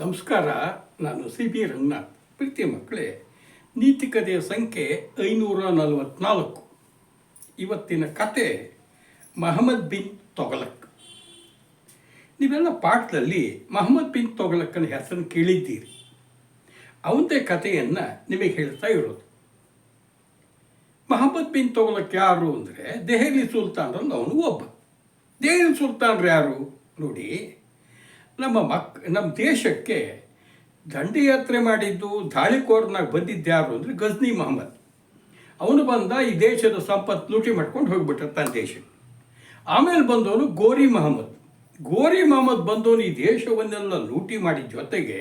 ನಮಸ್ಕಾರ, ನಾನು C B Ranganath. ಪ್ರೀತಿಯ ಮಕ್ಕಳೇ ನೀತಿಕತೆಯ ಸಂಖ್ಯೆ ಐನೂರ ನಲವತ್ನಾಲ್ಕು. ಇವತ್ತಿನ ಕತೆ ಮಹಮ್ಮದ್ ಬಿನ್ ತೊಗಲಕ್. ನೀವೆಲ್ಲ ಪಾಠದಲ್ಲಿ ಮಹಮ್ಮದ್ ಬಿನ್ ತೊಗಲಕ್ಕನ ಹೆಸರನ್ನು ಕೇಳಿದ್ದೀರಿ. ಅವಂದೇ ಕಥೆಯನ್ನು ನಿಮಗೆ ಹೇಳ್ತಾ ಇರೋದು. ಮಹಮ್ಮದ್ ಬಿನ್ ತೊಗಲಕ್ ಯಾರು ಅಂದರೆ ದೆಹಲಿ ಸುಲ್ತಾನ್ರಲ್ಲಿ ಅವನು ಒಬ್ಬ. ದೆಹಲಿ ಸುಲ್ತಾನ್ರು ಯಾರು? ನೋಡಿ ನಮ್ಮ ಮಕ್, ನಮ್ಮ ದೇಶಕ್ಕೆ ದಂಡಯಾತ್ರೆ ಮಾಡಿದ್ದು ದಾಳಿಕೋರ್ನಾಗ ಬಂದಿದ್ದು ಯಾರು ಅಂದರೆ ಗಜ್ನಿ ಮಹಮ್ಮದ್. ಅವನು ಬಂದ ಈ ದೇಶದ ಸಂಪತ್ತು ಲೂಟಿ ಮಾಡ್ಕೊಂಡು ಹೋಗ್ಬಿಟ್ಟ ತನ್ನ ದೇಶಕ್ಕೆ. ಆಮೇಲೆ ಬಂದವನು ಗೋರಿ ಮಹಮ್ಮದ್. ಗೋರಿ ಮಹಮ್ಮದ್ ಬಂದವನು ಈ ದೇಶವನ್ನೆಲ್ಲ ಲೂಟಿ ಮಾಡಿದ ಜೊತೆಗೆ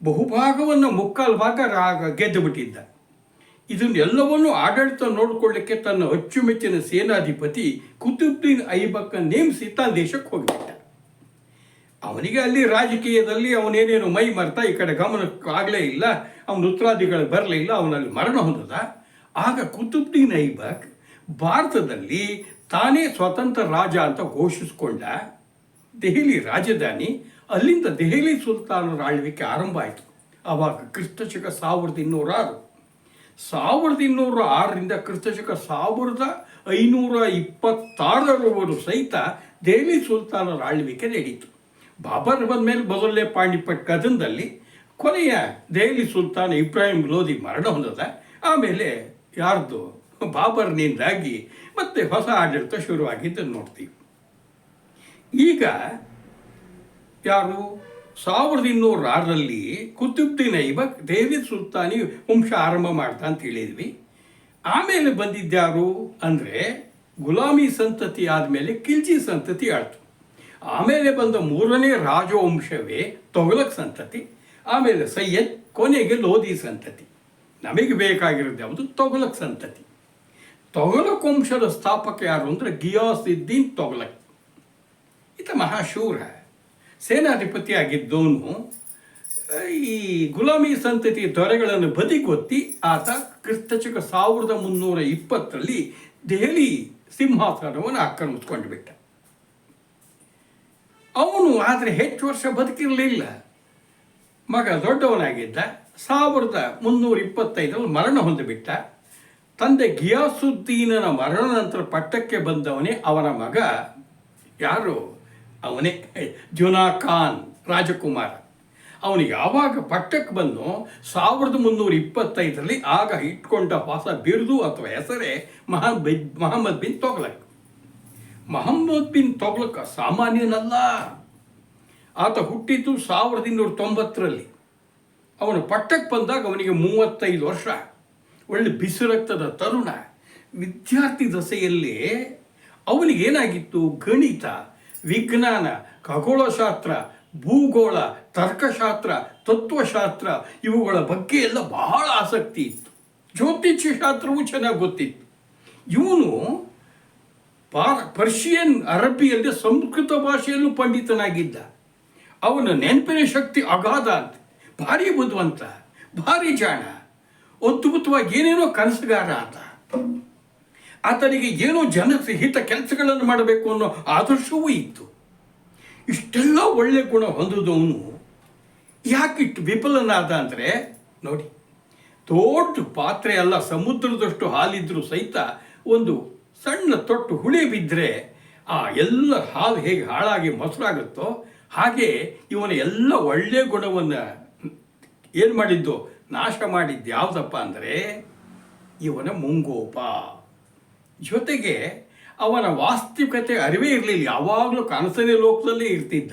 ಬಹುಭಾಗವನ್ನು ಮುಕ್ಕಾಲು ಭಾಗ ರಾಗ ಗೆದ್ದು ಬಿಟ್ಟಿದ್ದ ಇದನ್ನೆಲ್ಲವನ್ನು ಆಡಳಿತ ನೋಡಿಕೊಳ್ಳಿಕ್ಕೆ ತನ್ನ ಅಚ್ಚುಮೆಚ್ಚಿನ ಸೇನಾಧಿಪತಿ ಕುತುಬ್ದೀನ್ ಐಬಕ್ಕ ನೇಮಿಸಿ ತನ್ನ ದೇಶಕ್ಕೆ ಹೋಗಿಬಿಟ್ಟ. ಅವನಿಗೆ ಅಲ್ಲಿ ರಾಜಕೀಯದಲ್ಲಿ ಅವನೇನೇನು ಮೈ ಮರ್ತಾ ಈ ಕಡೆ ಗಮನಕ್ಕಾಗಲೇ ಇಲ್ಲ, ಅವನ ಉತ್ತರಾದಿಗಳು ಬರಲಿಲ್ಲ ಅವನಲ್ಲಿ ಮರಣ ಹೊಂದದ. ಆಗ ಕುತುಬ್ದೀನ್ ಐಬಕ್ ಭಾರತದಲ್ಲಿ ತಾನೇ ಸ್ವತಂತ್ರ ರಾಜ ಅಂತ ಘೋಷಿಸಿಕೊಂಡ ದೆಹಲಿ ರಾಜಧಾನಿ, ಅಲ್ಲಿಂದ ದೆಹಲಿ ಸುಲ್ತಾನರ ಆಳ್ವಿಕೆ ಆರಂಭ ಆಯಿತು. ಆವಾಗ ಕ್ರಿಸ್ತಶಕ ಸಾವಿರದ ಇನ್ನೂರ ಆರು ಸಾವಿರದ ಇನ್ನೂರ ಆರರಿಂದ ಕ್ರಿಸ್ತಶಕ ಸಾವಿರದ ಐನೂರ ಇಪ್ಪತ್ತಾರರವರು ಸಹಿತ ದೆಹಲಿ ಸುಲ್ತಾನರ ಆಳ್ವಿಕೆ ನಡೀತು. ಬಾಬರ್ ಬಂದ ಮೇಲೆ ಮೊದಲನೇ ಪಾಂಡಿಪಟ್ ಕದನದಲ್ಲಿ ಕೊನೆಯ ದೆಹಲಿ ಸುಲ್ತಾನ್ ಇಬ್ರಾಹಿಂ ಲೋಧಿ ಮರಣ ಹೊಂದದ. ಆಮೇಲೆ ಯಾರ್ದು? ಬಾಬರ್ನಿಂದಾಗಿ ಮತ್ತೆ ಹೊಸ ಆಡಳಿತ ಶುರುವಾಗಿದ್ದನ್ನು ನೋಡ್ತೀವಿ. ಈಗ ಯಾರು? ಸಾವಿರದ ಇನ್ನೂರ ಆರರಲ್ಲಿ ಕುತುಬ್ದೀನ್ ಐಬಕ್ ದೇವಿ ಸುಲ್ತಾನಿ ವಂಶ ಆರಂಭ ಮಾಡ್ತಾ ಅಂತ ಹೇಳಿದ್ವಿ. ಆಮೇಲೆ ಬಂದಿದ್ದ್ಯಾರು ಅಂದರೆ ಗುಲಾಮಿ ಸಂತತಿ ಆದಮೇಲೆ ಕಿಲ್ಜಿ ಸಂತತಿ ಆಳ್ತು. ಆಮೇಲೆ ಬಂದ ಮೂರನೇ ರಾಜವಂಶವೇ ತೊಗಲಕ್ ಸಂತತಿ, ಆಮೇಲೆ ಸೈಯದ್ ಕೊನೆಗೆ ಲೋಧಿ ಸಂತತಿ. ನಮಗೆ ಬೇಕಾಗಿರೋದು ಯಾವುದು? ತೊಗಲಕ್ ಸಂತತಿ. ತೊಗಲಕ್ ವಂಶದ ಸ್ಥಾಪಕ ಯಾರು ಅಂದರೆ ಗಿಯಾಸುದ್ದೀನ್ ತೊಗಲಕ್. ಈತ ಮಹಾಶೂರ. ಸೇನಾಧಿಪತಿ ಆಗಿದ್ದವನು, ಈ ಗುಲಾಮಿ ಸಂತತಿ ದೊರೆಗಳನ್ನು ಬದಿಗೊತ್ತಿ ಆತ ಕ್ರಿಸ್ತಚಕ ಸಾವಿರದ ಮುನ್ನೂರ ಇಪ್ಪತ್ತರಲ್ಲಿ ದೆಹಲಿ ಸಿಂಹಾಸನವನ್ನು ಆಕ್ರಮಿಸ್ಕೊಂಡು ಬಿಟ್ಟ. ಅವನು ಆದರೆ ಹೆಚ್ಚು ವರ್ಷ ಬದುಕಿರಲಿಲ್ಲ. ಮಗ ದೊಡ್ಡವನಾಗಿದ್ದ, ಸಾವಿರದ ಮುನ್ನೂರ ಇಪ್ಪತ್ತೈದರಲ್ಲಿ ಮರಣ ಹೊಂದಿಬಿಟ್ಟ. ತಂದೆ ಗಿಯಾಸುದ್ದೀನನ ಮರಣ ನಂತರ ಪಟ್ಟಕ್ಕೆ ಬಂದವನೇ ಅವನ ಮಗ. ಯಾರು? ಅವನೇ ಜುನಾ ಖಾನ್, ರಾಜಕುಮಾರ. ಅವನು ಯಾವಾಗ ಪಟ್ಟಕ್ಕೆ ಬಂದು, ಸಾವಿರದ ಮುನ್ನೂರ ಇಪ್ಪತ್ತೈದರಲ್ಲಿ ಆಗ ಇಟ್ಕೊಂಡ ಹೊಸ ಬಿರುದು ಅಥವಾ ಹೆಸರೇ ಮಹಾ ಮಹಮ್ಮದ್ ಬಿನ್ ತೊಗ್ಲಕ್. ಮಹಮ್ಮದ್ ಬಿನ್ ತೊಗ್ಲಕ ಸಾಮಾನ್ಯನಲ್ಲ. ಆತ ಹುಟ್ಟಿದ್ದು ಸಾವಿರದ ಇನ್ನೂರ ತೊಂಬತ್ತರಲ್ಲಿ. ಅವನು ಪಟ್ಟಕ್ಕೆ ಬಂದಾಗ ಅವನಿಗೆ ಮೂವತ್ತೈದು ವರ್ಷ. ಒಳ್ಳೆ ಬಿಸಿ ರಕ್ತದ ತರುಣ. ವಿದ್ಯಾರ್ಥಿ ದಸೆಯಲ್ಲಿ ಅವನಿಗೇನಾಗಿತ್ತು? ಗಣಿತ, ವಿಜ್ಞಾನ, ಖಗೋಳಶಾಸ್ತ್ರ, ಭೂಗೋಳ, ತರ್ಕಶಾಸ್ತ್ರ, ತತ್ವಶಾಸ್ತ್ರ ಇವುಗಳ ಬಗ್ಗೆ ಎಲ್ಲ ಬಹಳ ಆಸಕ್ತಿ ಇತ್ತು. ಜ್ಯೋತಿಷ್ಯ ಶಾಸ್ತ್ರವೂ ಚೆನ್ನಾಗಿ ಗೊತ್ತಿತ್ತು. ಇವನು ಪಾರ್ ಪರ್ಷಿಯನ್ ಅರಬಿಯಲ್ಲಿ ಸಂಸ್ಕೃತ ಭಾಷೆಯಲ್ಲೂ ಪಂಡಿತನಾಗಿದ್ದ. ಅವನ ನೆನಪಿನ ಶಕ್ತಿ ಅಗಾಧ ಅಂತ ಭಾರಿ ಬುದ್ಧಿವಂತ, ಭಾರಿ ಜಾಣ, ಅದ್ಭುತವಾಗಿ ಏನೇನೋ ಕನಸುಗಾರ ಆತ ಆತನಿಗೆ ಏನೋ ಜನ ಹಿತ ಕೆಲಸಗಳನ್ನು ಮಾಡಬೇಕು ಅನ್ನೋ ಆದರ್ಶವೂ ಇತ್ತು. ಇಷ್ಟೆಲ್ಲ ಒಳ್ಳೆ ಗುಣ ಹೊಂದಿದವನು ಯಾಕಿಟ್ಟು ವಿಫಲನಾದ ಅಂದರೆ, ನೋಡಿ, ದೊಡ್ಡ ಪಾತ್ರೆ ಅಲ್ಲ, ಸಮುದ್ರದಷ್ಟು ಹಾಲಿದ್ರೂ ಸಹಿತ ಒಂದು ಸಣ್ಣ ತೊಟ್ಟು ಹುಳಿ ಬಿದ್ದರೆ ಆ ಎಲ್ಲ ಹಾಲು ಹೇಗೆ ಹಾಳಾಗಿ ಮೊಸರಾಗುತ್ತೋ ಹಾಗೆ ಇವನ ಎಲ್ಲ ಒಳ್ಳೆಯ ಗುಣವನ್ನು ಏನು ಮಾಡಿದ್ದು? ನಾಶ ಮಾಡಿದ್ದು ಯಾವುದಪ್ಪ ಅಂದರೆ ಇವನ ಮುಂಗೋಪ. ಜೊತೆಗೆ ಅವನ ವಾಸ್ತವಿಕತೆ ಅರಿವೇ ಇರಲಿಲ್ಲ. ಯಾವಾಗಲೂ ಕನಸನೇ ಲೋಕದಲ್ಲೇ ಇರ್ತಿದ್ದ.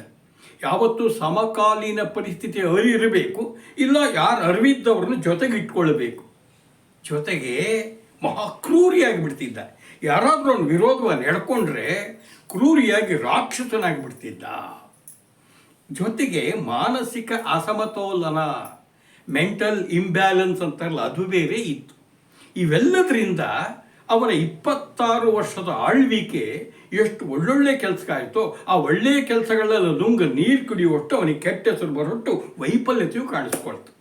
ಯಾವತ್ತೂ ಸಮಕಾಲೀನ ಪರಿಸ್ಥಿತಿ ಅರಿಯಿರಬೇಕು ಇಲ್ಲ ಯಾರು ಅರಿವಿದ್ದವ್ರನ್ನ ಜೊತೆಗೆ ಇಟ್ಕೊಳ್ಬೇಕು ಜೊತೆಗೆ ಮಹಾಕ್ರೂರಿಯಾಗಿ ಬಿಡ್ತಿದ್ದ. ಯಾರಾದರೂ ಅವನು ವಿರೋಧವಾಗಿ ನಡ್ಕೊಂಡ್ರೆ ಕ್ರೂರಿಯಾಗಿ ರಾಕ್ಷಸನಾಗಿ ಬಿಡ್ತಿದ್ದ ಜೊತೆಗೆ ಮಾನಸಿಕ ಅಸಮತೋಲನ ಮೆಂಟಲ್ ಇಂಬ್ಯಾಲೆನ್ಸ್ ಅಂತಾರಲ್ಲ, ಅದು ಬೇರೆ ಇತ್ತು. ಇವೆಲ್ಲದರಿಂದ ಅವನ ಇಪ್ಪತ್ತಾರು ವರ್ಷದ ಆಳ್ವಿಕೆ ಎಷ್ಟು ಒಳ್ಳೊಳ್ಳೆ ಕೆಲಸ ಆಯಿತೋ ಆ ಒಳ್ಳೆಯ ಕೆಲಸಗಳೆಲ್ಲ ನುಂಗ ನೀರು ಕುಡಿಯುವಷ್ಟು ಅವನಿಗೆ ಕೆಟ್ಟ ಹೆಸರು ಬರೊಟ್ಟು ವೈಫಲ್ಯತೆಯು ಕಾಣಿಸ್ಕೊಳ್ತು.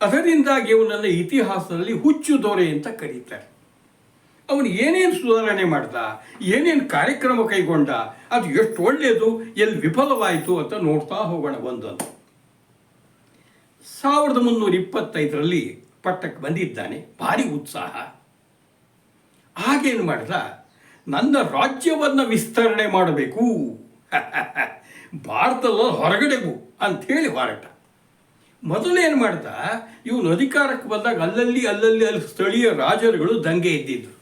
ಅದರಿಂದಾಗಿ ಅವನನ್ನು ಇತಿಹಾಸದಲ್ಲಿ ಹುಚ್ಚು ದೊರೆ ಅಂತ ಕರೀತಾರೆ. ಅವನು ಏನೇನು ಸುಧಾರಣೆ ಮಾಡ್ದ, ಏನೇನು ಕಾರ್ಯಕ್ರಮ ಕೈಗೊಂಡ, ಅದು ಎಷ್ಟು ಒಳ್ಳೆಯದು ಎಲ್ಲಿ ವಿಫಲವಾಯಿತು ಅಂತ ನೋಡ್ತಾ ಹೋಗೋಣ ಒಂದೊಂದು ಸಾವಿರದ ಮುನ್ನೂರ ಇಪ್ಪತ್ತೈದರಲ್ಲಿ ಪಟ್ಟಕ್ಕೆ ಬಂದಿದ್ದಾನೆ, ಭಾರಿ ಉತ್ಸಾಹ. ಹಾಗೇನು ಮಾಡ್ದ, ನನ್ನ ರಾಜ್ಯವನ್ನು ವಿಸ್ತರಣೆ ಮಾಡಬೇಕು. ಭಾರತದ ಹೊರಗಡೆಗೂ ಅಂಥೇಳಿ ಹೊರಟ. ಮೊದಲೇನು ಮಾಡ್ದ, ಇವನು ಅಧಿಕಾರಕ್ಕೆ ಬಂದಾಗ ಅಲ್ಲಲ್ಲಿ ಅಲ್ಲಲ್ಲಿ, ಅಲ್ಲಿ ಸ್ಥಳೀಯ ರಾಜರುಗಳು ದಂಗೆ ಇದ್ದಿದ್ರು.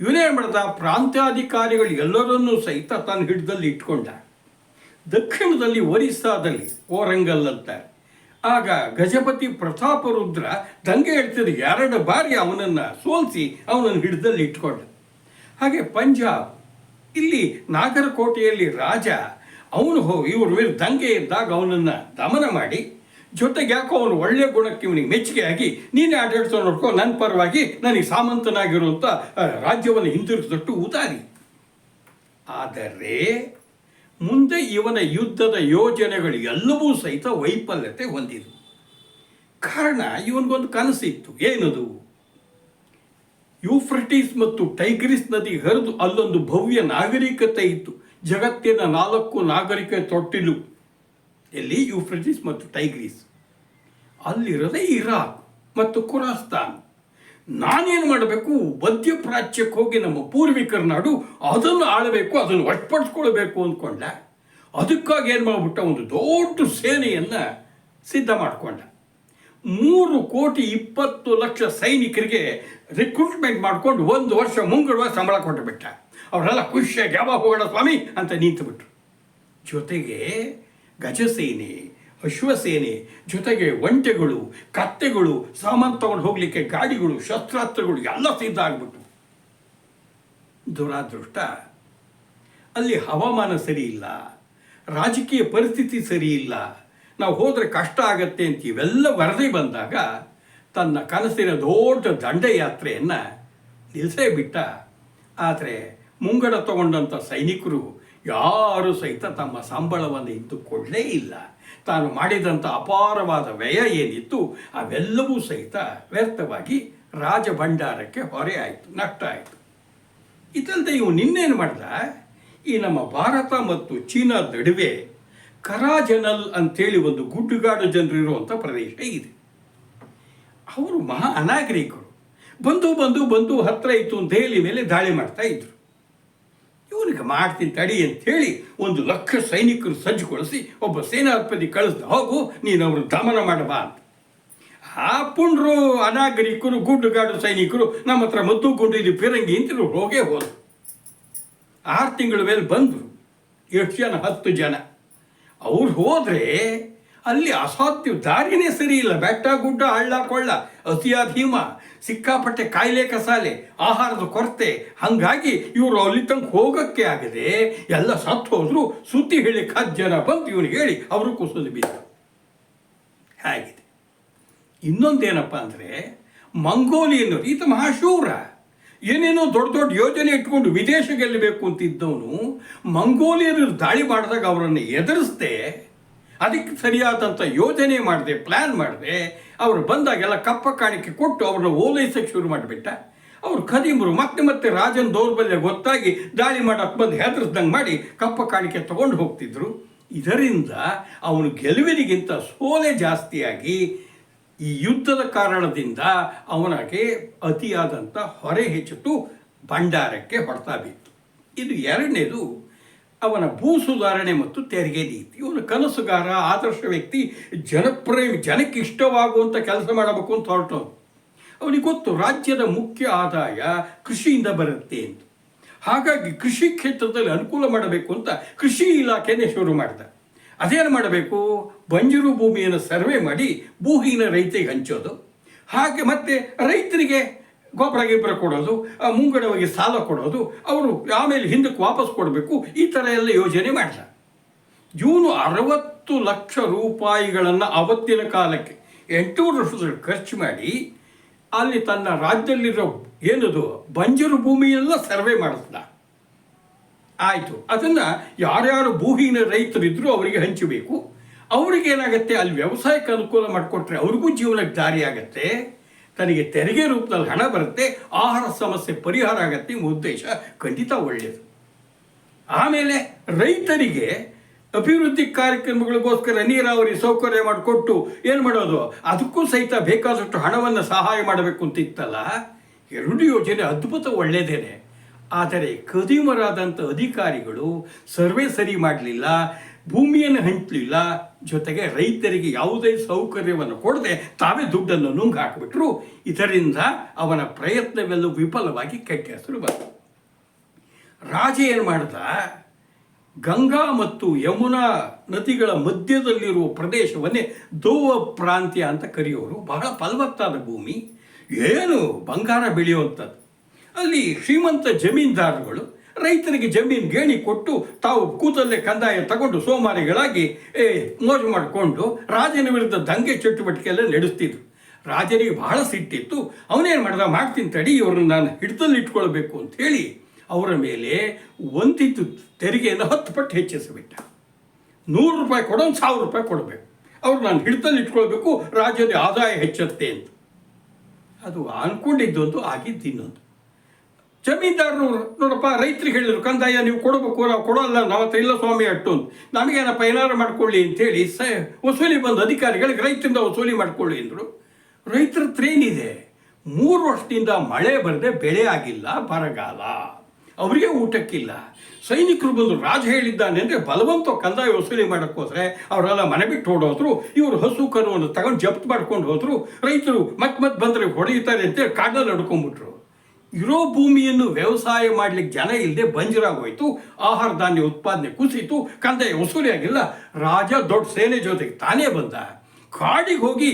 ಇವನೇನು ಮಾಡ್ದ ಪ್ರಾಂತ್ಯಾಧಿಕಾರಿಗಳು ಎಲ್ಲರನ್ನೂ ಸಹಿತ ತನ್ನ ಹಿಡ್ದಲ್ಲಿ ಇಟ್ಕೊಂಡ. ದಕ್ಷಿಣದಲ್ಲಿ ಒರಿಸ್ಸಾದಲ್ಲಿ ಓರಂಗಲ್ ಅಂತ ಆಗ ಗಜಪತಿ ಪ್ರತಾಪರುದ್ರ ದಂಗೆ ಹೇಳ್ತಿದ್ರು ಎರಡು ಬಾರಿ ಅವನನ್ನು ಸೋಲಿಸಿ ಅವನನ್ನು ಹಿಡ್ದಲ್ಲಿ ಇಟ್ಕೊಂಡ. ಹಾಗೆ ಪಂಜಾಬ್, ಇಲ್ಲಿ ನಾಗರಕೋಟೆಯಲ್ಲಿ ರಾಜ, ಅವನು ಹೋಗಿ ಇವರು ದಂಗೆ ಇದ್ದಾಗ ಅವನನ್ನು ದಮನ ಮಾಡಿ ಜೊತೆಗೆ ಯಾಕೋ ಅವನು ಒಳ್ಳೆ ಗುಣಕ್ಕೆ ಇವನಿಗೆ ಮೆಚ್ಚುಗೆ ಆಗಿ ನೀನೇ ಆಡಳಿತ ನೋಡ್ಕೋ ನನ್ನ ಪರವಾಗಿ ನನಗೆ ಸಾಮಂತನಾಗಿರುವಂಥ ರಾಜ್ಯವನ್ನು ಹಿಂದಿರುಗಿದಟ್ಟು ಉದಾರಿ. ಆದರೆ, ಮುಂದೆ ಇವನ ಯುದ್ಧದ ಯೋಜನೆಗಳು ಎಲ್ಲವೂ ಸಹಿತ ವೈಫಲ್ಯತೆ ಹೊಂದಿದವು ಕಾರಣ ಇವನಿಗೊಂದು ಕನಸಿತ್ತು. ಏನದು? ಯೂಫ್ರಟಿಸ್ ಮತ್ತು ಟೈಗ್ರಿಸ್ ನದಿ ಹರಿದು ಅಲ್ಲೊಂದು ಭವ್ಯ ನಾಗರಿಕತೆ ಇತ್ತು. ಜಗತ್ತಿನ ನಾಲ್ಕು ನಾಗರಿಕ ತೊಟ್ಟಿಲು. ಎಲ್ಲಿ? ಯೂಫ್ರಟಿಸ್ ಮತ್ತು ಟೈಗ್ರಿಸ್. ಅಲ್ಲಿರೋದೇ ಇರಾಕ್ ಮತ್ತು ಖುರಾಸ್ತಾನ್. ನಾನೇನು ಮಾಡಬೇಕು? ಮಧ್ಯಪ್ರಾಚ್ಯಕ್ಕೆ ಹೋಗಿ ನಮ್ಮ ಪೂರ್ವಿಕರ ನಾಡು ಅದನ್ನು ಆಳಬೇಕು, ಅದನ್ನು ವಶಪಡಿಸ್ಕೊಳ್ಬೇಕು ಅಂದ್ಕೊಂಡ. ಅದಕ್ಕಾಗಿ ಏನು ಮಾಡಿಬಿಟ್ಟ? ಒಂದು ದೊಡ್ಡ ಸೇನೆಯನ್ನು ಸಿದ್ಧ ಮಾಡಿಕೊಂಡ. ಮೂರು ಕೋಟಿ ಇಪ್ಪತ್ತು ಲಕ್ಷ ಸೈನಿಕರಿಗೆ ರಿಕ್ರೂಟ್ಮೆಂಟ್ ಮಾಡ್ಕೊಂಡು ಒಂದು ವರ್ಷ ಮುಂಗಡುವ ಸಂಬಳ ಕೊಟ್ಟುಬಿಟ್ಟ. ಅವರೆಲ್ಲ ಖುಷಿಯಾಗಿ ಯಾವಾಗ ಹೋಗೋಣ ಸ್ವಾಮಿ? ಅಂತ ನಿಂತುಬಿಟ್ರು. ಜೊತೆಗೆ ಗಜಸೇನೆ ಅಶ್ವಸೇನೆ ಜೊತೆಗೆ ಒಂಟೆಗಳು, ಕತ್ತೆಗಳು, ಸಾಮಾನು ತಗೊಂಡು ಹೋಗಲಿಕ್ಕೆ ಗಾಡಿಗಳು, ಶಸ್ತ್ರಾಸ್ತ್ರಗಳು ಎಲ್ಲ ಸಿದ್ಧ ಆಗ್ಬಿಟ್ಟು ದುರಾದೃಷ್ಟ. ಅಲ್ಲಿ ಹವಾಮಾನ ಸರಿ ಇಲ್ಲ. ರಾಜಕೀಯ ಪರಿಸ್ಥಿತಿ ಸರಿ ಇಲ್ಲ. ನಾವು ಹೋದರೆ ಕಷ್ಟ ಆಗತ್ತೆ ಅಂತ ಇವೆಲ್ಲ ವರದಿ ಬಂದಾಗ ತನ್ನ ಕನಸಿನ ದೊಡ್ಡ ದಂಡಯಾತ್ರೆಯನ್ನು ನಿಲ್ಲಿಸೇ ಬಿಟ್ಟ. ಆದರೆ ಮುಂಗಡ ತಗೊಂಡಂಥ ಸೈನಿಕರು ಯಾರೂ ಸಹಿತ ತಮ್ಮ ಸಂಬಳವನ್ನು ಇದ್ದುಕೊಳ್ಳೇ ಇಲ್ಲ. ತಾನು ಮಾಡಿದಂಥ ಅಪಾರವಾದ ವ್ಯಯ ಏನಿತ್ತು, ಅವೆಲ್ಲವೂ ಸಹಿತ ವ್ಯರ್ಥವಾಗಿ ರಾಜಭಂಡಾರಕ್ಕೆ ಹೊರೆ ಆಯಿತು, ನಷ್ಟ ಆಯಿತು. ಇದಲ್ಲದೆ ಇವು ನಿನ್ನೇನು ಮಾಡ್ದ? ಈ ನಮ್ಮ ಭಾರತ ಮತ್ತು ಚೀನಾ ನಡುವೆ ಕರಾಜನಲ್ ಅಂಥೇಳಿ ಒಂದು ಗುಡ್ಡುಗಾಡು ಜನರು ಇರುವಂಥ ಪ್ರದೇಶ ಇದೆ. ಅವರು ಮಹಾ ಅನಾಗರಿಕರು. ಬಂದು ಬಂದು ಬಂದು ಹತ್ರ ಇತ್ತು ಅಂತ ಹೇಳಿ ಮೇಲೆ ದಾಳಿ ಮಾಡ್ತಾ ಇದ್ರು. ಇವನಿಗೆ ಮಾಡ್ತೀನಿ ತಡಿ ಅಂತೇಳಿ ಒಂದು ಲಕ್ಷ ಸೈನಿಕರು ಸಜ್ಜುಗೊಳಿಸಿ ಒಬ್ಬ ಸೇನಾಧಿಪತಿ ಕಳಿಸ್ದ, ಹೋಗು, ನೀನು ಅವರು ದಮನ ಮಾಡಬಾ ಅಂತ. ಆ ಪುಂಡ್ರು, ಅನಾಗರಿಕರು ಗುಡ್ಡುಗಾಡು ಸೈನಿಕರು, ನಮ್ಮ ಹತ್ರ ಮದ್ದು ಗುಂಡು ಇಲ್ಲಿ ಫಿರಂಗಿ ಅಂತ ಇವ್ರು ಹೋಗೇ ಹೋದರು. ಆರು ತಿಂಗಳ ಮೇಲೆ ಬಂದರು, ಎಷ್ಟು ಜನ? ಹತ್ತು ಜನ. ಅವ್ರು ಹೋದರೆ ಅಲ್ಲಿ ಅಸಾಧ್ಯ ದಾರಿನೇ ಸರಿ ಇಲ್ಲ. ಬೆಟ್ಟ, ಗುಡ್ಡ, ಹಳ್ಳ, ಕೊಳ್ಳ ಅತಿಯಾದ ಹಿಮ ಸಿಕ್ಕಾಪಟ್ಟೆ ಕಾಯಿಲೆ ಕಸಾಲೆ, ಆಹಾರದ ಕೊರತೆ. ಹಾಗಾಗಿ ಇವರು ಅಲ್ಲಿ ತನಕ ಹೋಗಕ್ಕೆ ಆಗದೆ ಎಲ್ಲ ಸತ್ತು ಹೋದ್ರು ಸುದ್ದಿ ಹೇಳಿ ಖಜ್ಜನ ಬಂತು ಇವನಿಗೆ ಹೇಳಿ, ಅವರು ಕುಸಿದು ಬಿದ್ದರು ಹೇಗಿದೆ? ಇನ್ನೊಂದೇನಪ್ಪ ಅಂದರೆ ಮಂಗೋಲಿಯನ್ನರು ಈತ ಮಹಾಶೂರ. ಏನೇನೋ ದೊಡ್ಡ ದೊಡ್ಡ ಯೋಜನೆ ಇಟ್ಕೊಂಡು ವಿದೇಶ ಗೆಲ್ಲಬೇಕು ಅಂತಿದ್ದವನು, ಮಂಗೋಲಿಯರು ದಾಳಿ ಮಾಡಿದಾಗ ಅವರನ್ನು ಎದುರಿಸ್ದೆ ಅದಕ್ಕೆ ಸರಿಯಾದಂಥ ಯೋಜನೆ ಮಾಡಿದೆ ಪ್ಲ್ಯಾನ್ ಮಾಡಿದೆ, ಅವರು ಬಂದಾಗೆಲ್ಲ ಕಪ್ಪ ಕಾಣಿಕೆ ಕೊಟ್ಟು ಅವ್ರನ್ನ ಓಲೈಸಕ್ಕೆ ಶುರು ಮಾಡಿಬಿಟ್ಟ. ಅವ್ರು ಖದೀಮರು ಮತ್ತೆ ಮತ್ತೆ ರಾಜನ ದೌರ್ಬಲ್ಯ ಗೊತ್ತಾಗಿ ದಾಳಿ ಮಾಡಕ್ಕೆ ಬಂದು ಹೆದರ್ಸ್ದಂಗೆ ಮಾಡಿ ಕಪ್ಪ ಕಾಣಿಕೆ ತಗೊಂಡು ಹೋಗ್ತಿದ್ರು. ಇದರಿಂದ ಅವನು ಗೆಲುವಿನಿಗಿಂತ ಸೋಲೆ ಜಾಸ್ತಿಯಾಗಿ ಈ ಯುದ್ಧದ ಕಾರಣದಿಂದ ಅವನಿಗೆ ಅತಿಯಾದಂಥ ಹೊರೆ ಹೆಚ್ಚಿತು ಭಂಡಾರಕ್ಕೆ ಹೊಡ್ತಾ ಬಿತ್ತು. ಇದು ಎರಡನೇದು. ಅವನ ಭೂ ಸುಧಾರಣೆ ಮತ್ತು ತೆರಿಗೆ ನೀತಿ. ಇವನು ಕನಸುಗಾರ, ಆದರ್ಶ ವ್ಯಕ್ತಿ ಜನಪ್ರಿಯ ಜನಕ್ಕೆ ಇಷ್ಟವಾಗುವಂಥ ಕೆಲಸ ಮಾಡಬೇಕು ಅಂತ ಹೊರಟವನು. ಅವನಿಗೆ ಗೊತ್ತು, ರಾಜ್ಯದ ಮುಖ್ಯ ಆದಾಯ ಕೃಷಿಯಿಂದ ಬರುತ್ತೆ ಅಂತ ಹಾಗಾಗಿ ಕೃಷಿ ಕ್ಷೇತ್ರದಲ್ಲಿ ಅನುಕೂಲ ಮಾಡಬೇಕು ಅಂತ ಕೃಷಿ ಇಲಾಖೆನೇ ಶುರು ಮಾಡಿದ. ಅದೇನು ಮಾಡಬೇಕು? ಬಂಜರು ಭೂಮಿಯನ್ನು ಸರ್ವೆ ಮಾಡಿ ಭೂಹೀನ ರೈತರಿಗೆ ಹಂಚೋದು. ಹಾಗೆ ಮತ್ತೆ ರೈತರಿಗೆ ಗೊಬ್ಬರ ಗಿಬ್ಬರ ಕೊಡೋದು ಮುಂಗಡವಾಗಿ ಸಾಲ ಕೊಡೋದು ಅವರು ಆಮೇಲೆ ಹಿಂದಕ್ಕೆ ವಾಪಸ್ ಕೊಡಬೇಕು, ಈ ಥರ ಎಲ್ಲ ಯೋಜನೆ ಮಾಡಿದ. ಇವನು ಅರವತ್ತು ಲಕ್ಷ ರೂಪಾಯಿಗಳನ್ನು ಅವತ್ತಿನ ಕಾಲಕ್ಕೆ ಎಂಟೂರು ವರ್ಷದಲ್ಲಿ ಖರ್ಚು ಮಾಡಿ, ಅಲ್ಲಿ ತನ್ನ ರಾಜ್ಯದಲ್ಲಿರೋ ಏನದು, ಬಂಜರು ಭೂಮಿಯೆಲ್ಲ ಸರ್ವೆ ಮಾಡಿಸ್ದ. ಆಯಿತು. ಅದನ್ನು ಯಾರ್ಯಾರು ಭೂಹೀನ ರೈತರಿದ್ದರೂ ಅವರಿಗೆ ಹಂಚಬೇಕು. ಅವ್ರಿಗೇನಾಗುತ್ತೆ, ಅಲ್ಲಿ ವ್ಯವಸಾಯಕ್ಕೆ ಅನುಕೂಲ ಮಾಡಿಕೊಟ್ರೆ ಅವ್ರಿಗೂ ಜೀವನಕ್ಕೆ ದಾರಿ ಆಗತ್ತೆ ತನಗೆ ತೆರಿಗೆ ರೂಪದಲ್ಲಿ ಹಣ ಬರುತ್ತೆ, ಆಹಾರ ಸಮಸ್ಯೆ ಪರಿಹಾರ ಆಗತ್ತೆ ಉದ್ದೇಶ ಖಂಡಿತ ಒಳ್ಳೆಯದು. ಆಮೇಲೆ ರೈತರಿಗೆ ಅಭಿವೃದ್ಧಿ ಕಾರ್ಯಕ್ರಮಗಳಿಗೋಸ್ಕರ ನೀರಾವರಿ ಸೌಕರ್ಯ ಮಾಡಿಕೊಟ್ಟು ಏನು ಮಾಡೋದು? ಅದಕ್ಕೂ ಸಹಿತ ಬೇಕಾದಷ್ಟು ಹಣವನ್ನು ಸಹಾಯ ಮಾಡಬೇಕು ಅಂತ ಇತ್ತಲ್ಲ ಎರಡು ಯೋಜನೆ ಅದ್ಭುತ ಒಳ್ಳೆಯದೇನೆ ಆದರೆ ಕದಿಮರಾದಂಥ ಅಧಿಕಾರಿಗಳು ಸರ್ವೆ ಸರಿ ಮಾಡಲಿಲ್ಲ. ಭೂಮಿಯನ್ನು ಹಂಚಲಿಲ್ಲ. ಜೊತೆಗೆ ರೈತರಿಗೆ ಯಾವುದೇ ಸೌಕರ್ಯವನ್ನು ಕೊಡದೆ ತಾವೇ ದುಡ್ಡನ್ನು ನುಂಗು ಹಾಕಿಬಿಟ್ರು. ಇದರಿಂದ ಅವನ ಪ್ರಯತ್ನವೆಲ್ಲೂ ವಿಫಲವಾಗಿ ಕೆಟ್ಟ ಹೆಸರು ಬಂತು. ರಾಜ ಏನು ಮಾಡ್ದ? ಗಂಗಾ ಮತ್ತು ಯಮುನಾ ನದಿಗಳ ಮಧ್ಯದಲ್ಲಿರುವ ಪ್ರದೇಶವನ್ನೇ ದೋವ ಪ್ರಾಂತ್ಯ ಅಂತ ಕರೆಯೋರು. ಬಹಳ ಫಲವತ್ತಾದ ಭೂಮಿ. ಏನು ಬಂಗಾರ ಬೆಳೆಯುವಂಥದ್ದು. ಅಲ್ಲಿ ಶ್ರೀಮಂತ ಜಮೀನ್ದಾರಗಳು ರೈತರಿಗೆ ಜಮೀನು ಗೇಣಿ ಕೊಟ್ಟು ತಾವು ಕೂತಲ್ಲೇ ಕಂದಾಯ ತಗೊಂಡು ಸೋಮಾರಿಗಳಾಗಿ ಏ, ಮೋಜು ಮಾಡಿಕೊಂಡು ರಾಜನ ವಿರುದ್ಧ ದಂಗೆ ಚಟುವಟಿಕೆ ಎಲ್ಲ ನಡೆಸ್ತಿದ್ರು. ರಾಜನಿಗೆ ಬಹಳ ಸಿಟ್ಟಿತ್ತು. ಅವನೇನು ಮಾಡ್ದ ಮಾಡ್ತೀನಿ ತಡಿ ಇವ್ರನ್ನ ನಾನು ಹಿಡಿತಲ್ಲಿ ಇಟ್ಕೊಳ್ಬೇಕು ಅಂತ ಹೇಳಿ ಅವರ ಮೇಲೆ ಒಂದಿತ್ತು ತೆರಿಗೆಯನ್ನು ಹತ್ತು ಪಟ್ಟು ಹೆಚ್ಚಿಸಿಬಿಟ್ಟ. ನೂರು ರೂಪಾಯಿ ಕೊಡೋನು ಸಾವಿರ ರೂಪಾಯಿ ಕೊಡಬೇಕು. ಅವ್ರು ನಾನು ಹಿಡಿತಲ್ಲಿ ಇಟ್ಕೊಳ್ಬೇಕು ರಾಜ್ಯದ ಆದಾಯ ಹೆಚ್ಚುತ್ತೆ ಅಂತ. ಅದು ಅನ್ಕೊಂಡಿದ್ದೊಂದು ಆಗಿದ್ದು ಇನ್ನೊಂದು. ಜಮೀನ್ದಾರರು ನೋಡಪ್ಪ, ರೈತರಿಗೆ ಹೇಳಿದ್ರು, ಕಂದಾಯ ನೀವು ಕೊಡಬೇಕು, ನಾವು ಕೊಡೋಲ್ಲ, ನಾವು ಹತ್ರ ಇಲ್ಲ ಸ್ವಾಮಿ ಅಟ್ಟು ನಮಗೇನಪ್ಪ ಏನಾರು ಮಾಡ್ಕೊಳ್ಳಿ ಅಂತೇಳಿ ಸ, ವಸೂಲಿ ಬಂದು ಅಧಿಕಾರಿಗಳಿಗೆ ರೈತರಿಂದ ವಸೂಲಿ ಮಾಡ್ಕೊಳ್ಳಿ ಅಂದರು. ರೈತರ ಏನಿದೆ? ಮೂರು ವರ್ಷದಿಂದ ಮಳೆ ಬರದೆ ಬೆಳೆ ಆಗಿಲ್ಲ, ಬರಗಾಲ. ಅವರಿಗೆ ಊಟಕ್ಕಿಲ್ಲ. ಸೈನಿಕರು ಬಂದು ರಾಜ ಹೇಳಿದ್ದಾನೆ ಅಂದರೆ ಬಲವಂತ ಕಂದಾಯ ವಸೂಲಿ ಮಾಡೋಕ್ಕೋದ್ರೆ ಅವರೆಲ್ಲ ಮನೆ ಬಿಟ್ಟು ಓಡೋದ್ರು, ಇವರು ಹಸು ಕರುವನ್ನು ತಗೊಂಡು ಜಪ್ತ್ ಮಾಡ್ಕೊಂಡು ಹೋದ್ರು, ರೈತರು ಮತ್ತೆ ಮತ್ತೆ ಬಂದರೆ ಹೊಡೆಯುತ್ತಾರೆ ಅಂತೇಳಿ ಕಾಡಲ್ಲಿ ನಡ್ಕೊಂಡ್ಬಿಟ್ರು ಇರೋ ಭೂಮಿಯನ್ನು ವ್ಯವಸಾಯ ಮಾಡಲಿಕ್ಕೆ ಜನ ಇಲ್ಲದೆ ಬಂಜರಾಗೋಯ್ತು ಆಹಾರ ಧಾನ್ಯ ಉತ್ಪಾದನೆ ಕುಸಿತು ಕಂದಾಯ ವಸೂಲಿ ಆಗಿಲ್ಲ ರಾಜ ದೊಡ್ಡ ಸೇನೆ ಜೊತೆಗೆ ತಾನೇ ಬಂದ. ಕಾಡಿಗೆ ಹೋಗಿ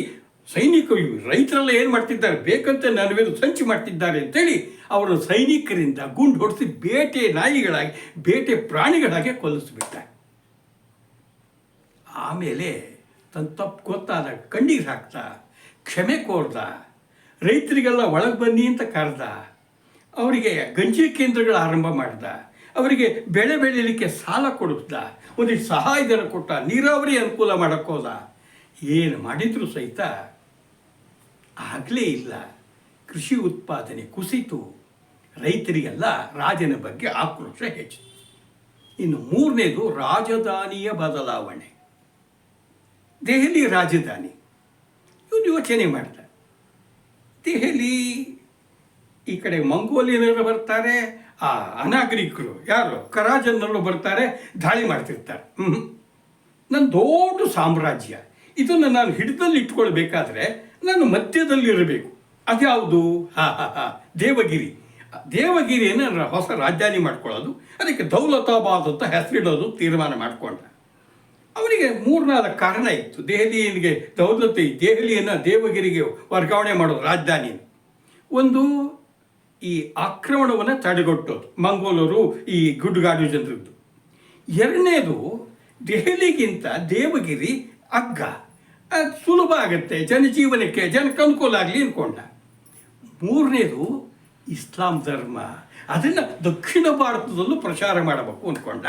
ಸೈನಿಕರು ರೈತರೆಲ್ಲ ಏನು ಮಾಡ್ತಿದ್ದಾರೆ? ಬೇಕಂತ ನನ್ನ ಸಂಚಿ ಮಾಡ್ತಿದ್ದಾರೆ ಅಂತೇಳಿ ಅವರು ಸೈನಿಕರಿಂದ ಗುಂಡು ಹೊಡೆಸಿ ಬೇಟೆ ನಾಯಿಗಳಾಗಿ, ಬೇಟೆ ಪ್ರಾಣಿಗಳಾಗಿ ಕೊಲ್ಲಿಸ್ಬಿಟ್ಟ. ಆಮೇಲೆ ತನ್ನ ತಪ್ಪು ಗೊತ್ತಾದ ಕಣ್ಣಿಗೆ ಹಾಕ್ದ, ಕ್ಷಮೆ ಕೋರ್ದ, ರೈತರಿಗೆಲ್ಲ ಒಳಗೆ ಬನ್ನಿ ಅಂತ ಕರೆದ. ಅವರಿಗೆ ಗಂಜಿ ಕೇಂದ್ರಗಳ ಆರಂಭ ಮಾಡಿದ. ಅವರಿಗೆ ಬೆಳೆ ಬೆಳೀಲಿಕ್ಕೆ ಸಾಲ ಕೊಡಿಸ್ದ ಒಂದಿಷ್ಟು ಸಹಾಯಧನ ಕೊಟ್ಟ. ನೀರಾವರಿ ಅನುಕೂಲ ಮಾಡೋಕ್ಕೋದ ಏನು ಮಾಡಿದ್ರು ಸಹಿತ ಆಗಲೇ ಇಲ್ಲ. ಕೃಷಿ ಉತ್ಪಾದನೆ ಕುಸಿತು. ರೈತರಿಗೆಲ್ಲ ರಾಜನ ಬಗ್ಗೆ ಆಕ್ರೋಶ ಹೆಚ್ಚು. ಇನ್ನು ಮೂರನೇದು ರಾಜಧಾನಿಯ ಬದಲಾವಣೆ. ದೆಹಲಿ ರಾಜಧಾನಿ. ಇವನು ಯೋಚನೆ ಮಾಡ್ದ. ದೆಹಲಿ ಈ ಕಡೆ ಮಂಗೋಲಿಯನರು ಬರ್ತಾರೆ, ಆ ಅನಾಗರಿಕರು ಯಾರು? ಕರಾಜನ್ನರು ಬರ್ತಾರೆ, ದಾಳಿ ಮಾಡ್ತಿರ್ತಾರೆ. ಹ್ಞೂ ನನ್ನ ದೊಡ್ಡ ಸಾಮ್ರಾಜ್ಯ. ಇದನ್ನು ನಾನು ಹಿಡಿದಲ್ಲಿ ಇಟ್ಕೊಳ್ಬೇಕಾದ್ರೆ ನಾನು ಮಧ್ಯದಲ್ಲಿರಬೇಕು ಅದ್ಯಾವುದು? ಹಾ ಹಾ ಹಾ. ದೇವಗಿರಿ. ದೇವಗಿರಿಯನ್ನು ನಾನು ಹೊಸ ರಾಜಧಾನಿ ಮಾಡ್ಕೊಳ್ಳೋದು, ಅದಕ್ಕೆ ದೌಲತಾಬಾದ್ ಅಂತ ಹೆಸರಿಡೋದು ತೀರ್ಮಾನ ಮಾಡಿಕೊಂಡ. ಅವನಿಗೆ ಮೂರ್ನಾಲ್ಕು ಕಾರಣ ಇತ್ತು. ದೆಹಲಿಯನಿಗೆ ದೌಲತಿ, ದೆಹಲಿಯನ್ನು ದೇವಗಿರಿಗೆ ವರ್ಗಾವಣೆ ಮಾಡೋದು ರಾಜಧಾನಿ. ಒಂದು ಈ ಆಕ್ರಮಣವನ್ನು ತಡೆಗಟ್ಟೋದು. ಮಂಗೋಲರು ಈ ಗುಡ್ಗಾಡು ಜನರದ್ದು. ಎರಡನೇದು, ದೆಹಲಿಗಿಂತ ದೇವಗಿರಿ ಅಗ್ಗ ಅದು ಸುಲಭ ಆಗುತ್ತೆ, ಜನಜೀವನಕ್ಕೆ ಜನಕ್ಕೆ ಅನುಕೂಲ ಆಗಲಿ ಅಂದ್ಕೊಂಡ ಮೂರನೇದು, ಇಸ್ಲಾಂ ಧರ್ಮ. ಅದನ್ನು ದಕ್ಷಿಣ ಭಾರತದಲ್ಲೂ ಪ್ರಚಾರ ಮಾಡಬೇಕು ಅಂದ್ಕೊಂಡ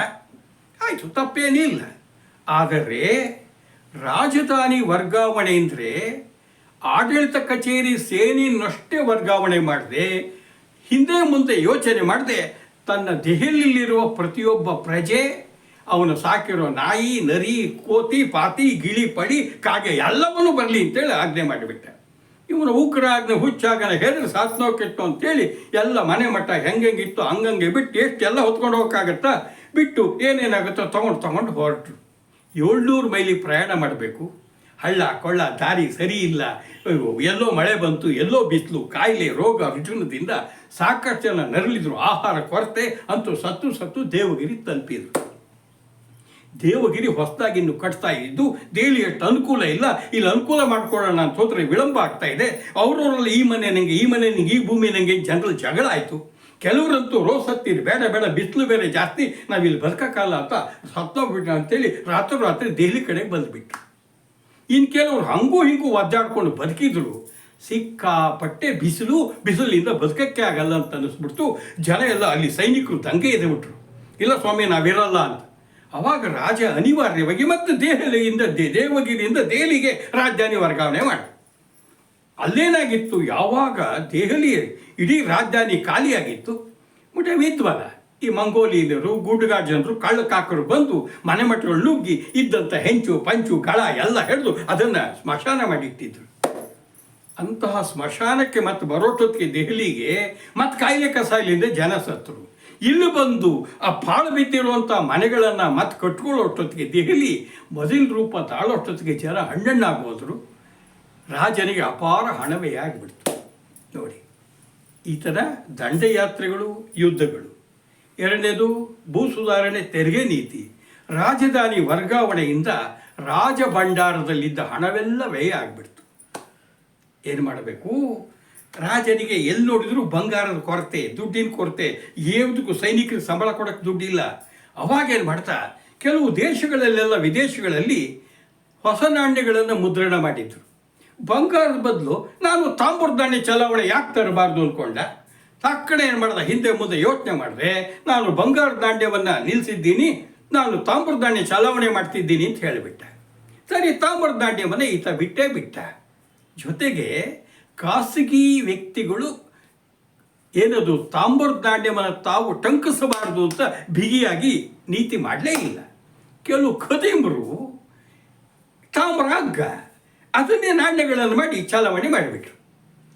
ಆಯಿತು ತಪ್ಪೇನಿಲ್ಲ ಆದರೆ, ರಾಜಧಾನಿ ವರ್ಗಾವಣೆ ಅಂದರೆ ಆಡಳಿತ ಕಚೇರಿ ಸೇನೆಯನ್ನಷ್ಟೇ ವರ್ಗಾವಣೆ ಮಾಡದೆ ಹಿಂದೆ ಮುಂದೆ ಯೋಚನೆ ಮಾಡದೆ, ತನ್ನ ದೆಹಲಿಯಲ್ಲಿರುವ ಪ್ರತಿಯೊಬ್ಬ ಪ್ರಜೆ, ಅವನು ಸಾಕಿರೋ ನಾಯಿ, ನರಿ, ಕೋತಿ, ಪಾತಿ, ಗಿಳಿ, ಪಡಿ, ಕಾಗೆ ಎಲ್ಲವನ್ನೂ ಬರಲಿ ಅಂತೇಳಿ ಆಜ್ಞೆ ಮಾಡಿಬಿಟ್ಟೆ. ಇವನು ಉಗ್ರಾಜ್ಞೆ ಹುಚ್ಚಾಗನ ಹೇಳಿದ್ರೆ ಸಾತ್ನೋ ಕೆಟ್ಟು ಅಂತೇಳಿ ಎಲ್ಲ ಮನೆ ಮಟ್ಟ ಹೆಂಗೆಂಗಿತ್ತು ಹಂಗಂಗೆ ಬಿಟ್ಟು ಎಷ್ಟೆಲ್ಲ ಹೊತ್ಕೊಂಡು ಹೋಗೋಕ್ಕಾಗತ್ತಾ, ಬಿಟ್ಟು ಏನೇನಾಗುತ್ತೋ ತೊಗೊಂಡು ತೊಗೊಂಡು ಹೊರಟರು ಏಳ್ನೂರು ಮೈಲಿ ಪ್ರಯಾಣ ಮಾಡಬೇಕು. ಹಳ್ಳ, ಕೊಳ್ಳ, ದಾರಿ ಸರಿ ಇಲ್ಲ. ಎಲ್ಲೋ ಮಳೆ ಬಂತು, ಎಲ್ಲೋ ಬಿಸಿಲು, ಕಾಯಿಲೆ, ರೋಗ ರುಜಿನದಿಂದ ಸಾಕಷ್ಟು ಜನ ನರಳಿದ್ರು. ಆಹಾರ ಕೊರತೆ ಅಂತೂ ಸತ್ತು ಸತ್ತು ದೇವಗಿರಿ ತಲುಪಿದ್ರು. ದೇವಗಿರಿ ಹೊಸದಾಗಿ ಇನ್ನು ಕಟ್ತಾ ಇದ್ದು ದೇಲಿ ಎಷ್ಟು ಅನುಕೂಲ ಇಲ್ಲ. ಇಲ್ಲಿ, ಅನುಕೂಲ ಮಾಡ್ಕೊಳ್ಳೋಣ ಅಂತ ಹೋದ್ರೆ ವಿಳಂಬ ಆಗ್ತಾ ಇದೆ. ಅವರವರಲ್ಲಿ ಈ ಮನೆ ನನಗೆ ಈ ಮನೆ ನನಗೆ ಈ ಭೂಮಿ ನನಗೆ ಜನರಲ್ಲಿ ಜಗಳ ಆಯಿತು. ಕೆಲವರಂತೂ ರೋಸ್ ಹತ್ತಿರಿ ಬೇಡ ಬೇಡ, ಬಿಸಿಲು ಬೇರೆ ಜಾಸ್ತಿ. ನಾವಿಲ್ಲಿ ಬದುಕೋಕ್ಕಲ್ಲ ಅಂತ ಸತ್ತೋಗ್ಬಿಟ್ಟ ಅಂತೇಳಿ ರಾತ್ರಿ ರಾತ್ರಿ ದೆಹಲಿ ಕಡೆಗೆ ಬಂದುಬಿಟ್ರು. ಇನ್ನು ಕೆಲವರು ಹಂಗೂ ಹಿಂಗೂ ಒದ್ದಾಡ್ಕೊಂಡು ಬದುಕಿದ್ರು, ಸಿಕ್ಕಾಪಟ್ಟೆ ಬಿಸಿಲು ಬಿಸಿಲಿಂದ ಬದುಕಕ್ಕೆ ಆಗಲ್ಲ ಅಂತ ಅನ್ನಿಸ್ಬಿಡ್ತು. ಜನ ಎಲ್ಲ ಅಲ್ಲಿ ಸೈನಿಕರು ದಂಗೆ ಬಿಟ್ರು. ಇಲ್ಲ ಸ್ವಾಮಿ, ನಾವಿರಲ್ಲ ಅಂತ. ಅವಾಗ ರಾಜ ಅನಿವಾರ್ಯವಾಗಿ ಮತ್ತು ದೆಹಲಿಯಿಂದ ದೇವಗಿರಿಯಿಂದ ದೆಹಲಿಗೆ ರಾಜಧಾನಿ ವರ್ಗಾವಣೆ ಮಾಡಿ ಅಲ್ಲೇನಾಗಿತ್ತು? ಯಾವಾಗ ದೆಹಲಿ ಇಡೀ ರಾಜಧಾನಿ ಖಾಲಿಯಾಗಿತ್ತು. ಮತ್ತೆ ವಿದ್ವಲ್ಲ ಈ ಮಂಗೋಲಿಯರು ಗೂಡುಗಾಡು ಜನರು ಕಳ್ಳ ಕಾಕರು ಬಂದು ಮನೆ ಮಠಗಳು ನುಗ್ಗಿ ಇದ್ದಂಥ ಹೆಂಚು, ಪಂಚು ಕಳ ಎಲ್ಲ ಹಿಡಿದು ಅದನ್ನು ಸ್ಮಶಾನ ಮಾಡಿಟ್ಟಿದ್ರು ಅಂತಹ ಸ್ಮಶಾನಕ್ಕೆ ಮತ್ತೆ ಬರೋಟೊತ್ತಿಗೆ ದೆಹಲಿಗೆ ಮತ್ತೆ ಕಾಯಿಲೆ ಕಸಾಯಿಲಿಂದ ಜನ ಸತ್ತರು. ಇಲ್ಲಿ ಬಂದು ಆ ಪಾಳು ಬಿದ್ದಿರುವಂಥ ಮನೆಗಳನ್ನು ಮತ್ತೆ ಕಟ್ಕೊಳ್ಳೋಷ್ಟೊತ್ತಿಗೆ ದೆಹಲಿ ಮೊದಲ ರೂಪ ತಾಳೋಷ್ಟೊತ್ತಿಗೆ ಜನ ಹಣ್ಣಣ್ಣಾಗೋದ್ರು ರಾಜನಿಗೆ ಅಪಾರ ಹಣವೇ ಆಗಿಬಿಡ್ತು ನೋಡಿ, ಈ ಥರ ದಂಡಯಾತ್ರೆಗಳು, ಯುದ್ಧಗಳು. ಎರಡನೇದು, ಭೂ ಸುಧಾರಣೆ ತೆರಿಗೆ ನೀತಿ. ರಾಜಧಾನಿ ವರ್ಗಾವಣೆಯಿಂದ ರಾಜ ಭಂಡಾರದಲ್ಲಿದ್ದ ಹಣವೆಲ್ಲ ವ್ಯಯ ಆಗಿಬಿಡ್ತು. ಏನು ಮಾಡಬೇಕು? ರಾಜನಿಗೆ ಎಲ್ಲಿ ನೋಡಿದರೂ ಬಂಗಾರದ ಕೊರತೆ, ದುಡ್ಡಿನ ಕೊರತೆ ಯಾವುದಕ್ಕೂ ಸೈನಿಕರಿಗೆ ಸಂಬಳ ಕೊಡೋಕ್ಕೆ ದುಡ್ಡಿಲ್ಲ. ಅವಾಗೇನು ಮಾಡ್ತಾ? ಕೆಲವು ದೇಶಗಳಲ್ಲೆಲ್ಲ ವಿದೇಶಗಳಲ್ಲಿ ಹೊಸ ನಾಣ್ಯಗಳನ್ನು ಮುದ್ರಣ ಮಾಡಿದ್ರು. ಬಂಗಾರದ ಬದಲು, ನಾನು ತಾಮ್ರದ ನಾಣ್ಯ ಚಲಾವಣೆ ಯಾಕೆ ತರಬಾರ್ದು ಅಂದ್ಕೊಂಡ ತಕ್ಕಡೆ ಏನು ಮಾಡ್ದೆ? ಹಿಂದೆ ಮುಂದೆ ಯೋಚನೆ ಮಾಡಿದೆ. ನಾನು ಬಂಗಾರದ ದಾಂಡ್ಯವನ್ನು ನಿಲ್ಲಿಸಿದ್ದೀನಿ ನಾನು ತಾಮ್ರದ ದಾಂಡ್ಯ ಚಲಾವಣೆ ಮಾಡ್ತಿದ್ದೀನಿ ಅಂತ ಹೇಳಿಬಿಟ್ಟ. ಸರಿ, ತಾಮ್ರದ ದಾಂಡ್ಯವನ್ನು ಈತ ಬಿಟ್ಟೇ ಬಿಟ್ಟ. ಜೊತೆಗೆ ಖಾಸಗಿ ವ್ಯಕ್ತಿಗಳು ಏನದು, ತಾಮ್ರದ ದಾಂಡ್ಯವನ್ನು ತಾವು ಟಂಕಿಸಬಾರದು ಅಂತ ಬಿಗಿಯಾಗಿ ನೀತಿ ಮಾಡಲೇ ಇಲ್ಲ. ಕೆಲವು ಖದೀಮರು ತಾಮ್ರ ಅದನ್ನೇ ನಾಣ್ಯಗಳನ್ನು ಮಾಡಿ ಚಲಾವಣೆ ಮಾಡಿಬಿಟ್ರು.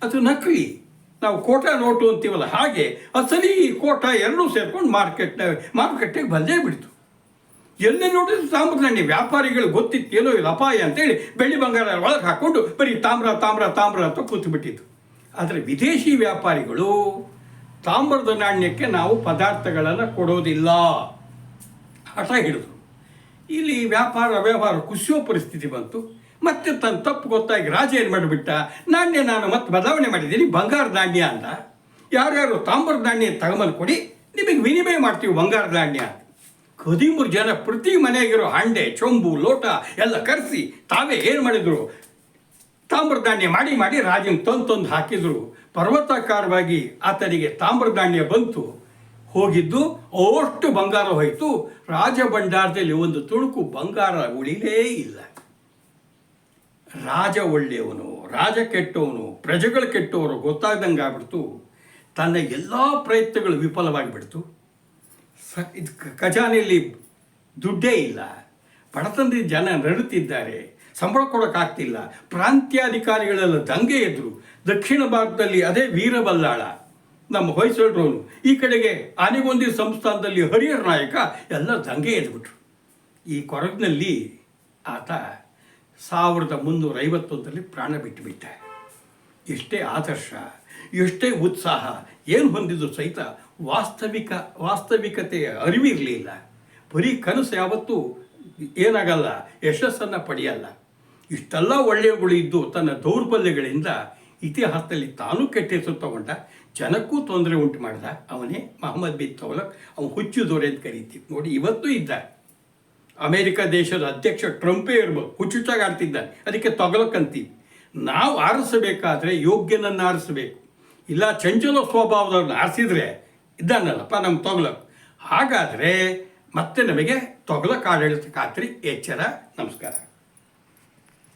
ಅದು ನಕಲಿ. ನಾವು ಕೋಟಾ ನೋಟು ಅಂತೀವಲ್ಲ, ಹಾಗೆ ಅಸಲಿ ಕೋಟ ಎರಡೂ ಸೇರ್ಕೊಂಡು ಮಾರ್ಕೆಟ್ ಮಾರುಕಟ್ಟೆಗೆ ಬಂದೇ ಬಿಡ್ತು. ಎಲ್ಲೇ ನೋಡಿದ್ರು ತಾಮ್ರದ ನಾಣ್ಯ ವ್ಯಾಪಾರಿಗಳು ಗೊತ್ತಿತ್ತು ಏನೋ ಇಲ್ಲ, ಅಪಾಯ ಅಂತೇಳಿ ಬೆಳ್ಳಿ ಬಂಗಾರ ಒಳಗೆ ಹಾಕ್ಕೊಂಡು ಬರೀ ತಾಮ್ರ ತಾಮ್ರ ತಾಮ್ರ ಅಂತ ಕೂತ್ಬಿಟ್ಟಿತ್ತು ಆದರೆ ವಿದೇಶಿ ವ್ಯಾಪಾರಿಗಳು ತಾಮ್ರದ ನಾಣ್ಯಕ್ಕೆ ನಾವು ಪದಾರ್ಥಗಳನ್ನು ಕೊಡೋದಿಲ್ಲ ಹಠ ಹಿಡಿದ್ರು ಇಲ್ಲಿ ವ್ಯಾಪಾರ, ವ್ಯವಹಾರ ಕುಸಿಯೋ ಪರಿಸ್ಥಿತಿ ಬಂತು. ಮತ್ತೆ ತನ್ನ ತಪ್ಪು ಗೊತ್ತಾಗಿ ರಾಜ ಏನು ಮಾಡಿಬಿಟ್ಟ? ನಾಣ್ಯ ನಾನು ಮತ್ತೆ ಬದಲಾವಣೆ ಮಾಡಿದ್ದೀನಿ, ಬಂಗಾರ ನಾಣ್ಯ ಅಂತ. ಯಾರ್ಯಾರು ತಾಮ್ರದ ನಾಣ್ಯ ತಗೊಂಬಂದು ಕೊಡಿ, ನಿಮಗೆ ವಿನಿಮಯ ಮಾಡ್ತೀವಿ ಬಂಗಾರ ನಾಣ್ಯ ಅಂತ. ಜನ ಪ್ರತಿ ಮನೆಯಾಗಿರೋ ಹಂಡೆ, ಚೊಂಬು, ಲೋಟ ಎಲ್ಲ ಕರೆಸಿ ತಾವೇ ಏನು ಮಾಡಿದ್ರು? ತಾಮ್ರದಾನ್ಯ ಮಾಡಿ ಮಾಡಿ ರಾಜನ ತಂದು ತಂದು ಹಾಕಿದ್ರು. ಪರ್ವತಾಕಾರವಾಗಿ ಆತನಿಗೆ ತಾಮ್ರದಾನ್ಯ ಬಂತು. ಹೋಗಿದ್ದು, ಅಷ್ಟು ಬಂಗಾರ ಹೋಯಿತು. ರಾಜ ಭಂಡಾರದಲ್ಲಿ ಒಂದು ತುಣುಕು ಬಂಗಾರ ಉಳಿಲೇ ಇಲ್ಲ. ರಾಜ ಒಳ್ಳೆಯವನು, ರಾಜ ಕೆಟ್ಟವನು, ಪ್ರಜೆಗಳು ಕೆಟ್ಟವರು ಗೊತ್ತಾಗ್ದಂಗೆ ಆಗ್ಬಿಡ್ತು. ತನ್ನ ಎಲ್ಲ ಪ್ರಯತ್ನಗಳು ವಿಫಲವಾಗಿಬಿಡ್ತು ಸ, ಇದು ಖಜಾನೆಯಲ್ಲಿ ದುಡ್ಡೇ ಇಲ್ಲ. ಬಡತನದ ಜನ ನಡುತ್ತಿದ್ದಾರೆ ಸಂಬಳ ಕೊಡೋಕ್ಕಾಗ್ತಿಲ್ಲ ಪ್ರಾಂತ್ಯಾಧಿಕಾರಿಗಳೆಲ್ಲ ದಂಗೆ ಎದ್ರು. ದಕ್ಷಿಣ ಭಾರತದಲ್ಲಿ ಅದೇ ವೀರಬಲ್ಲಾಳ. ನಮ್ಮ ಹೊಯ್ಸಳರು ಈ ಕಡೆಗೆ ಆನೆಗೊಂದಿ ಸಂಸ್ಥಾನದಲ್ಲಿ ಹರಿಹರ ನಾಯಕ ಎಲ್ಲ ದಂಗೆ ಎದ್ಬಿಟ್ರು. ಈ ಕೊರಗಿನಲ್ಲಿ ಆತ ಸಾವಿರದ ಮುನ್ನೂರ ಐವತ್ತೊಂದರಲ್ಲಿ ಪ್ರಾಣ ಬಿಟ್ಟುಬಿಟ್ಟ ಎಷ್ಟೇ ಆದರ್ಶ, ಎಷ್ಟೇ ಉತ್ಸಾಹ, ಏನು ಹೊಂದಿದ್ರು ಸಹಿತ ವಾಸ್ತವಿಕ, ವಾಸ್ತವಿಕತೆಯ ಅರಿವಿರಲಿಲ್ಲ. ಬರೀ ಕನಸು ಯಾವತ್ತೂ ಏನಾಗಲ್ಲ, ಯಶಸ್ಸನ್ನು ಪಡೆಯಲ್ಲ. ಇಷ್ಟೆಲ್ಲ ಒಳ್ಳೆಯಗಳು ಇದ್ದು ತನ್ನ ದೌರ್ಬಲ್ಯಗಳಿಂದ ಇತಿಹಾಸದಲ್ಲಿ ತಾನು ಕೆಟ್ಟ ಹೆಸರು ತಗೊಂಡ, ಜನಕ್ಕೂ ತೊಂದರೆ ಉಂಟು ಮಾಡಿದ. ಅವನೇ ಮಹಮ್ಮದ್ ಬಿನ್ ತೌಲಕ್ ಅವನು ಹುಚ್ಚು ದೊರೆ ಅಂತ ಕರೀತೀವಿ ನೋಡಿ, ಇವತ್ತೂ ಇದ್ದ. ಅಮೇರಿಕ ದೇಶದ ಅಧ್ಯಕ್ಷ ಟ್ರಂಪೇ ಇರ್ಬೋದು ಹುಚ್ಚುಚ್ಚಾಗಿ ಆಡ್ತಿದ್ದಾನೆ. ಅದಕ್ಕೆ ತೊಗಲಕ್ ನಾವು ಆರಿಸಬೇಕಾದ್ರೆ ಯೋಗ್ಯನನ್ನು ಆರಿಸಬೇಕು. ಇಲ್ಲ ಚಂಚಲ ಸ್ವಭಾವದವ್ರನ್ನ ಆರಿಸಿದ್ರೆ ಇದ್ದಾನಲ್ಲಪ್ಪ ನಮ್ಮ ತೊಗಲಕ್ ಹಾಗಾದರೆ ಮತ್ತೆ ನಮಗೆ ತೊಗಲಕ್ ಆಡಳಿತ ಖಾತ್ರಿ ಎಚ್ಚರ, ನಮಸ್ಕಾರ.